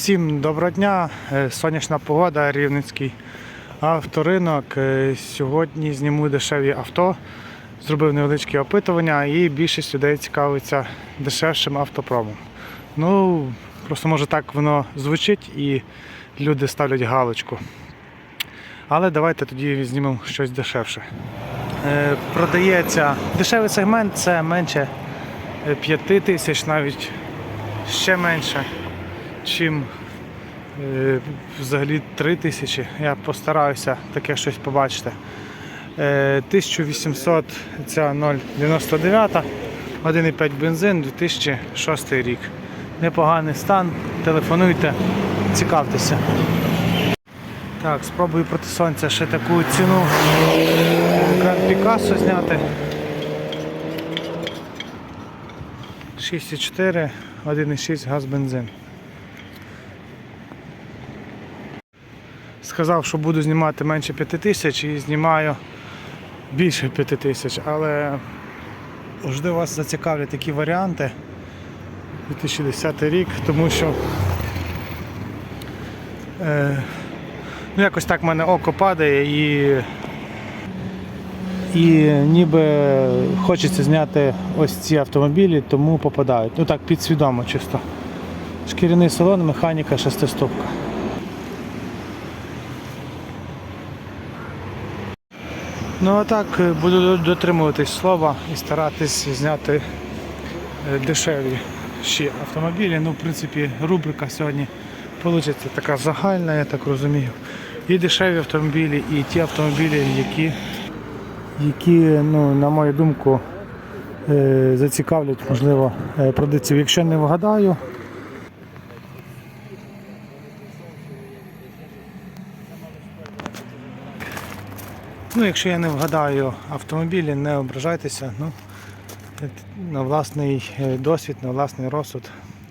Всім доброго дня, Е, сонячна погода, Рівненський авторинок. Е, Сьогодні зніму дешеві авто. Зробив невеличке опитування і більшість людей цікавиться дешевшим автопромом. Ну, просто може так воно звучить і люди ставлять галочку. Але давайте тоді знімемо щось дешевше. Е, Продається дешевий сегмент це менше 5 тисяч, навіть ще менше, чим е, взагалі 3 тисячі. Я постараюся таке щось побачити. Е, 1800 ця 099, 1,5 бензин, 2006 рік. Непоганий стан. Телефонуйте, цікавтеся. Так, спробую проти сонця ще таку ціну Гранд Пікассо зняти. 6,4, 1,6 газ бензин. Сказав, що буду знімати менше 5 тисяч і знімаю більше 5 тисяч, але завжди вас зацікавлять такі варіанти 2010 рік, тому що е, ну, якось так в мене око падає і і ніби хочеться зняти ось ці автомобілі, тому попадають. Ну так, підсвідомо чисто. Шкіряний салон, механіка, шестиступка. Ну а так, е, буду дотримуватись слова і старатись зняти е, дешеві ще автомобілі. Ну, в принципі, рубрика сьогодні вийде така загальна, я так розумію. І дешеві автомобілі, і ті автомобілі, які які, ну, на мою думку, е, зацікавлять, можливо, продавців. Якщо не вгадаю, ну, якщо я не вгадаю автомобілі, не ображайтеся. Ну, на власний е, досвід, на власний розсуд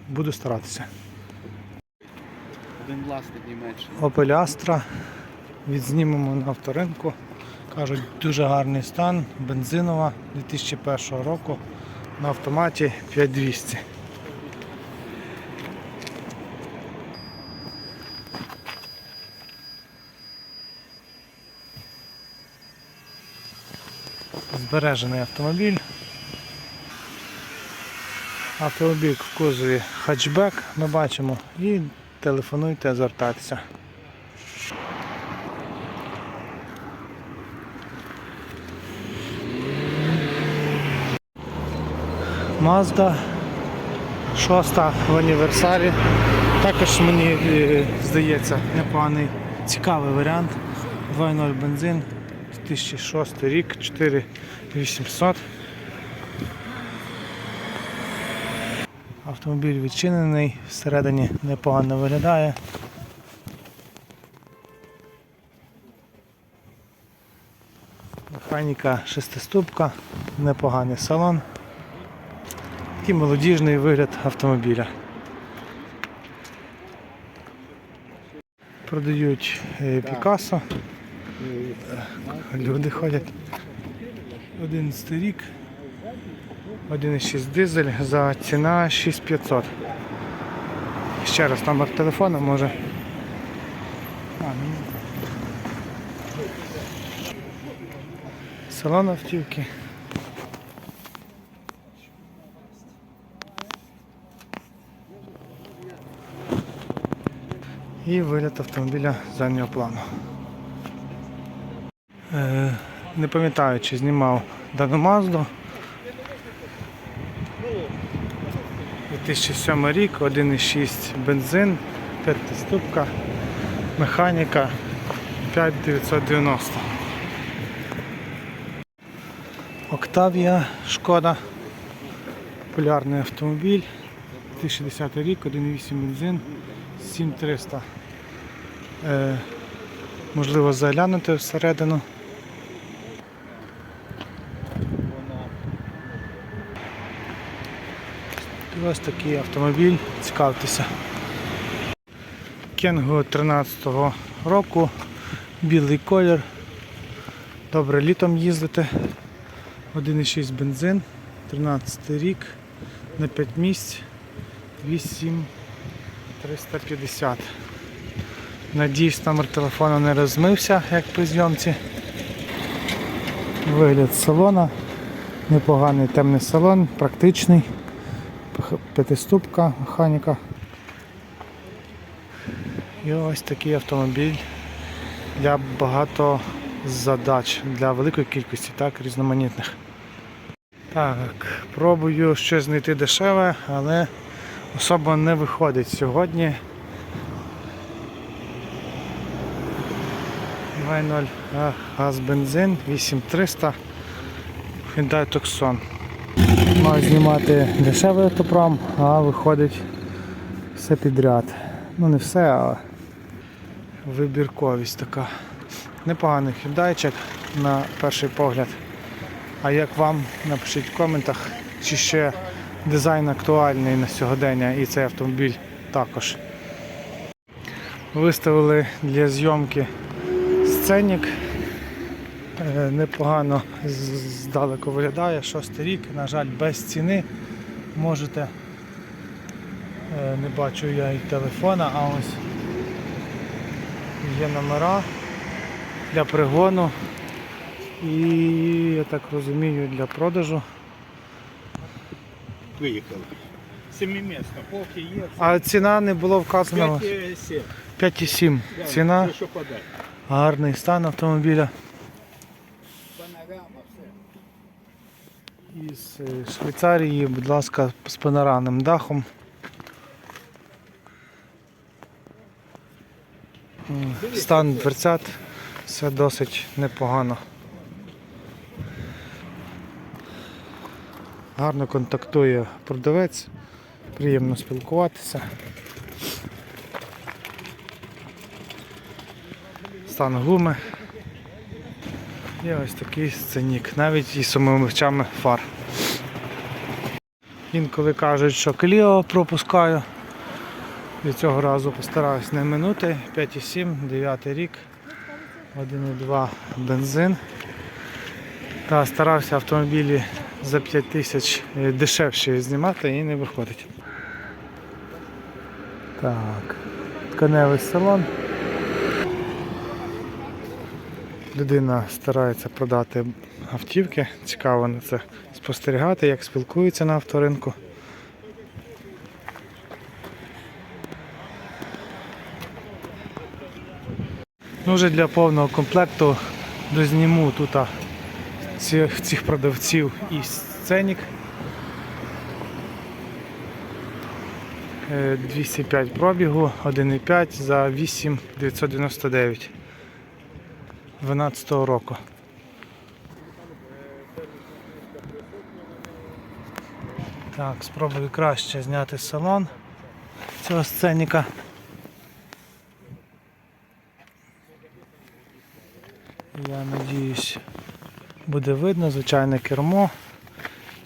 буду старатися. Один власник Німеччини. Opel Astra. Відзнімемо на авторинку. Кажуть, дуже гарний стан, бензинова 2001 року на автоматі 5200. Збережений автомобіль. Автомобіль в кузові хатчбек ми бачимо і телефонуйте, звертайтеся. Mazda 6 в універсалі. Також мені е, здається непоганий цікавий варіант. 2.0 бензин, 2006 рік, 4800. Автомобіль відчинений, всередині непогано виглядає. Механіка шестиступка, непоганий салон. Такий молодіжний вигляд автомобіля. Продають е, Пікассо. Люди ходять. 11 рік. 1,6 дизель за ціна 6500. Ще раз номер телефону може. Салон автівки. І вигляд автомобіля заднього плану. Не пам'ятаю, чи знімав дану Мазду. 2007 рік, 1,6 бензин, 5 ступка, механіка 5990. Октавія, шкода. Популярний автомобіль. 2010 рік, 1,8 бензин, 7300. Е, можливо заглянути всередину. Ось такий автомобіль, цікавтеся. Кенгу 13-го року, білий колір. Добре літом їздити. 1,6 бензин, 13 рік, на 5 місць, 8 350. Надіюсь, номер телефону не розмився, як при зйомці. Вигляд салона. Непоганий темний салон, практичний. П'ятиступка, механіка. І ось такий автомобіль для багато задач, для великої кількості, так, різноманітних. Так, пробую щось знайти дешеве, але особо не виходить сьогодні. 2.0 а, газ бензин 8300 Hyundai Tucson. Маю знімати дешевий автопром, а виходить все підряд. Ну не все, а вибірковість така. Непоганий хюндайчик на перший погляд. А як вам напишіть в коментах, чи ще дизайн актуальний на сьогодення і цей автомобіль також. Виставили для зйомки сценік. Е, Непогано здалеку виглядає, шостий рік, на жаль, без ціни. Можете, е, не бачу я і телефона, а ось є номера для пригону і, я так розумію, для продажу. Виїхали. Семимісна, полки є. А ціна не було вказано 5-7. 5,7. Ціна, гарний стан автомобіля. Панорама, все. Із е, Швейцарії, будь ласка, з панорамним дахом. Стан дверцят, все досить непогано. Гарно контактує продавець, приємно спілкуватися. Стан гуми. І ось такий сценік, навіть із самомивчами фар. Інколи кажуть, що Кліо пропускаю. І цього разу постараюсь не минути. 5,7, 9 рік, 1,2 бензин. Та старався автомобілі за 5 тисяч е, дешевші знімати і не виходить. Так, тканевий салон. Людина старається продати автівки. Цікаво на це спостерігати, як спілкуються на авторинку. Ну, вже для повного комплекту дозніму тут цих, цих продавців і сценік. Е, 205 пробігу, 1,5 за 8,999. 2012 року. Так, спробую краще зняти салон цього сценіка. Я надіюсь, буде видно, звичайне кермо,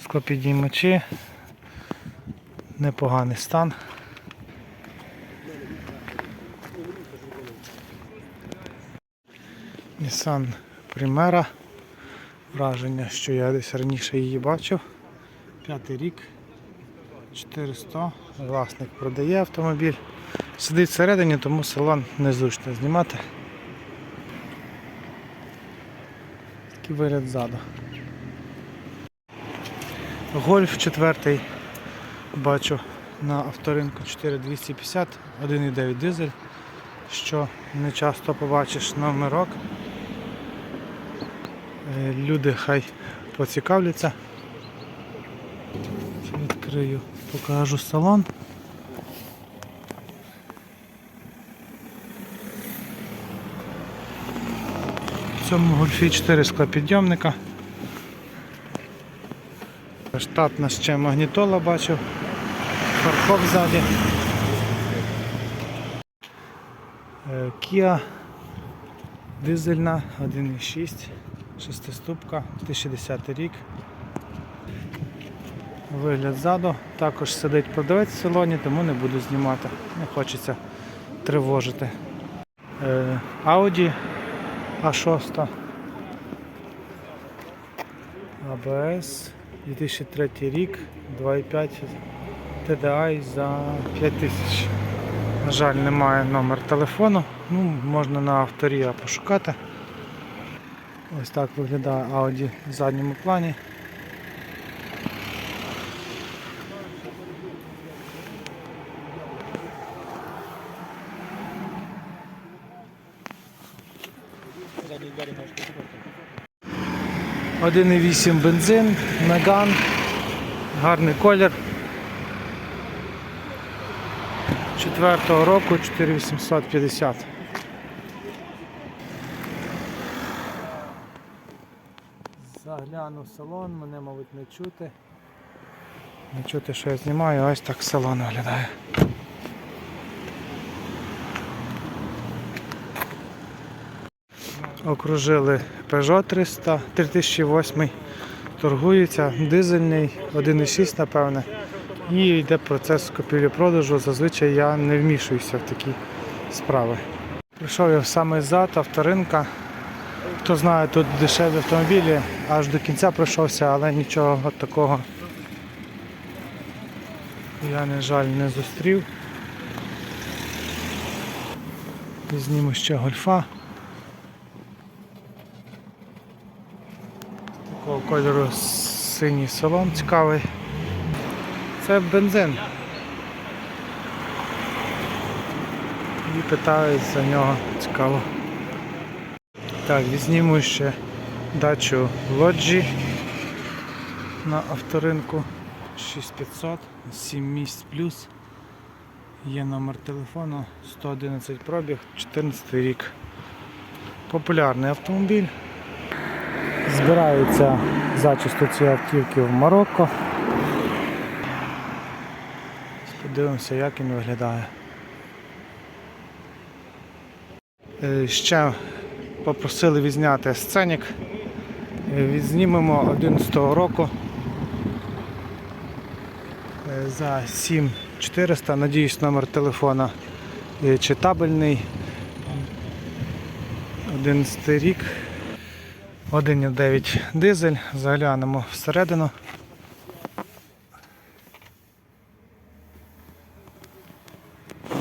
склопідіймачі, непоганий стан. Nissan Primera. Враження, що я десь раніше її бачив. П'ятий рік. 400. Власник продає автомобіль. Сидить всередині, тому салон незручно знімати. Такий вигляд ззаду. Гольф четвертий. Бачу на авторинку 4250, 1,9 дизель, що не часто побачиш номерок. Е, Люди хай поцікавляться. Відкрию, покажу салон. В цьому гольфі 4 склопідйомника. Штатна ще магнітола бачив. Фаркоп ззаді. Е, Kia дизельна 1.6, шестиступка, 2010 рік. Вигляд ззаду. Також сидить продавець в салоні, тому не буду знімати. Не хочеться тривожити. Audi A6. ABS 2003 рік, 2.5 TDI за 5000. На жаль, немає номер телефону. Ну, можна на авторія пошукати. Ось так виглядає Audi в задньому плані. Можеш підкрити. 1,8 бензин, Megane, гарний колір. Четвертого року 4850. Загляну в салон, мене, мабуть, не чути. Не чути, що я знімаю, ось так салон виглядає. Окружили Peugeot 300, 3008, торгується, дизельний, 1,6 напевне. І йде процес купівлі-продажу. Зазвичай я не вмішуюся в такі справи. Прийшов я в самий зад авторинка. Хто знає, тут дешеві автомобілі, аж до кінця пройшовся, але нічого такого я, на жаль, не зустрів. Зніму ще гольфа. Такого кольору синій салон цікавий. Це бензин. І питають за нього цікаво. Так, візьмемо ще дачу лоджі на авторинку 6500, 7 місць плюс. Є номер телефону 111 пробіг, 14 рік. Популярний автомобіль. Збираються зачисту цієї автівки в Марокко. Подивимося, як він виглядає. Е, Ще попросили відзняти сценік. Е, Відзнімемо 11 року Е, за 7400. Надіюсь, номер телефона е, читабельний. 11 рік. 1,9 дизель. Заглянемо всередину.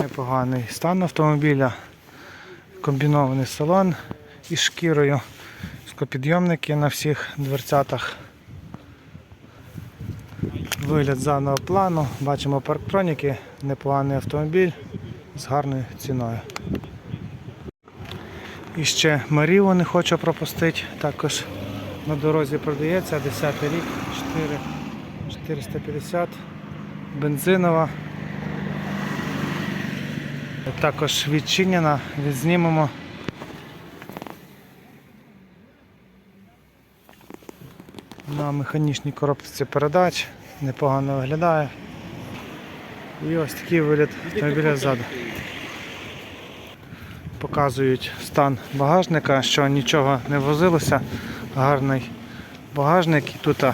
Непоганий стан автомобіля, комбінований салон із шкірою, скопідйомники на всіх дверцятах. Вигляд задного плану, бачимо парктроніки, непоганий автомобіль з гарною ціною. І ще Маріо не хочу пропустити, також на дорозі продається 10 рік, 4, 450, бензинова. Також відчинена, відзнімемо. На механічній коробці передач, непогано виглядає. І ось такий вигляд автомобіля ззаду. Показують стан багажника, що нічого не возилося. Гарний багажник. І тут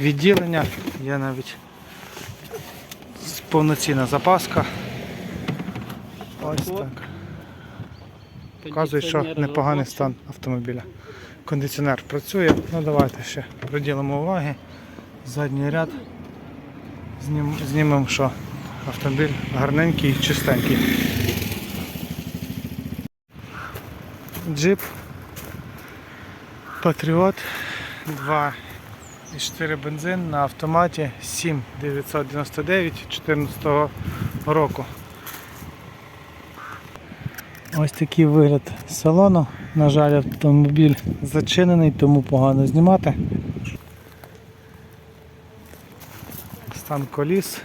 відділення, є навіть повноцінна запаска. Ось так. Показують, що непоганий стан автомобіля. Кондиціонер працює. Ну давайте ще приділимо уваги. Задній ряд. Знім, знімемо, що автомобіль гарненький, чистенький. Джип. Патріот 2,4 бензин на автоматі 7999 14 року. Ось такий вигляд салону. На жаль, автомобіль зачинений, тому погано знімати. Стан коліс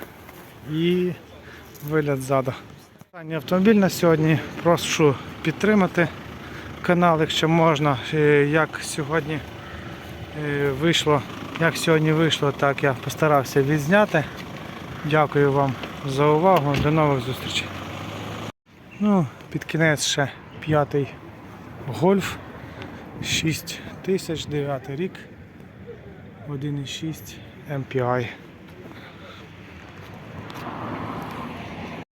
і вигляд ззаду. Останній автомобіль на сьогодні. Прошу підтримати канал, якщо можна. Е, Як сьогодні е, вийшло, як сьогодні вийшло, так я постарався відзняти. Дякую вам за увагу. До нових зустрічей. Ну, під кінець ще п'ятий гольф 6 тисяч, 9 рік, 1,6 MPI.